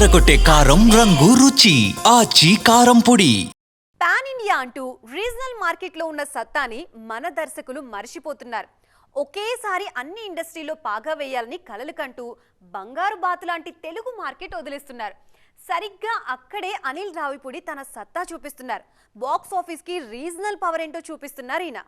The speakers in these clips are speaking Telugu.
అదరగొట్టే కారం రంగు రుచి ఆచి కారం పొడి. పాన్ ఇండియా అంటూ రీజనల్ మార్కెట్లో ఉన్న సత్తాని మన దర్శకులు మర్చిపోతున్నారు. ఒకేసారి అన్ని ఇండస్ట్రీలో పాగా వేయాలని కలలు కంటూ బంగారు బాతు లాంటి తెలుగు మార్కెట్ వదిలేస్తున్నారు. సరిగ్గా అక్కడే అనిల్ రావిపూడి తన సత్తా చూపిస్తున్నారు. బాక్స్ ఆఫీస్కి రీజనల్ పవర్ ఏంటో చూపిస్తున్నారు ఈయన.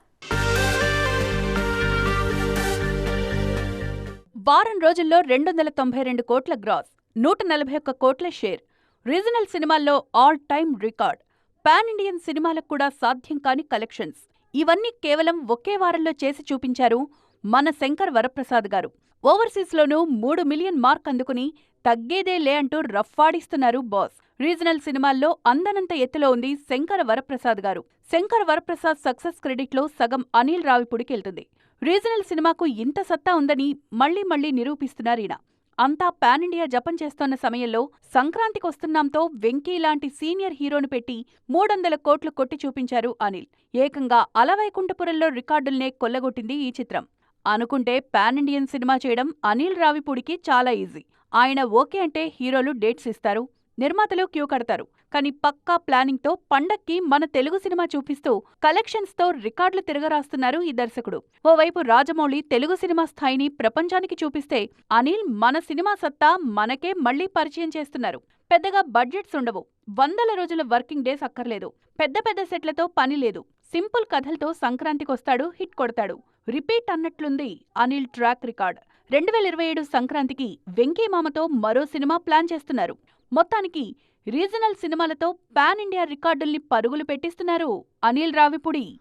వారం రోజుల్లో రెండు వందల తొంభై రెండు కోట్ల గ్రాస్. నూట నలభై ఒక్క కోట్ల షేర్. రీజనల్ సినిమాల్లో all time record. Pan Indian సినిమాలకు కూడా సాధ్యం కాని కలెక్షన్స్. ఇవన్నీ కేవలం ఒకే వారంలో చేసి చూపించారు మన శంకర్ వరప్రసాద్ గారు. ఓవర్సీస్లోనూ మూడు మిలియన్ మార్క్ అందుకుని తగ్గేదే లే అంటూ రఫ్ఫాడిస్తున్నారు బాస్. రీజనల్ సినిమాల్లో అందనంత ఎత్తులో ఉంది శంకర వరప్రసాద్ గారు. శంకర్ వరప్రసాద్ సక్సెస్ క్రెడిట్లో సగం అనిల్ రావిపూడికి వెళ్తుంది. రీజనల్ సినిమాకు ఇంత సత్తా ఉందని మళ్ళీ మళ్ళీ నిరూపిస్తున్నారీనా అంతా పాన్ ఇండియా జపం చేస్తోన్న సమయంలో సంక్రాంతికి వస్తున్నాంతో వెంకీ లాంటి సీనియర్ హీరోను పెట్టి మూడొందల కోట్లు కొట్టి చూపించారు అనిల్. ఏకంగా అలవైకుంఠపురంలో రికార్డుల్నే కొల్లగొట్టింది ఈ చిత్రం. అనుకుంటే పాన్ ఇండియన్ సినిమా చేయడం అనిల్ రావిపూడికి చాలా ఈజీ. ఆయన ఓకే అంటే హీరోలు డేట్స్ ఇస్తారు. నిర్మాతలు క్యూ కడతారు. కానీ పక్కా ప్లానింగ్తో పండక్కి మన తెలుగు సినిమా చూపిస్తూ కలెక్షన్స్తో రికార్డులు తిరగరాస్తున్నారు ఈ దర్శకుడు. ఓవైపు రాజమౌళి తెలుగు సినిమా స్థాయిని ప్రపంచానికి చూపిస్తే అనిల్ మన సినిమా సత్తా మనకే మళ్ళీ పరిచయం చేస్తున్నారు. పెద్దగా బడ్జెట్స్ ఉండవు. వందల రోజుల వర్కింగ్ డేస్ అక్కర్లేదు. పెద్ద పెద్ద సెట్లతో పని లేదు. సింపుల్ కథలతో సంక్రాంతికొస్తాడు హిట్ కొడతాడు. రిపీట్ అన్నట్లుంది అనిల్ ట్రాక్ రికార్డ్. రెండు వేల ఇరవై ఏడు సంక్రాంతికి వెంకీ మామతో మరో సినిమా ప్లాన్ చేస్తున్నారు. మొత్తానికి రీజనల్ సినిమాలతో పాన్ ఇండియా రికార్డుల్ని పరుగులు పెట్టిస్తున్నారు అనిల్ రావిపుడి.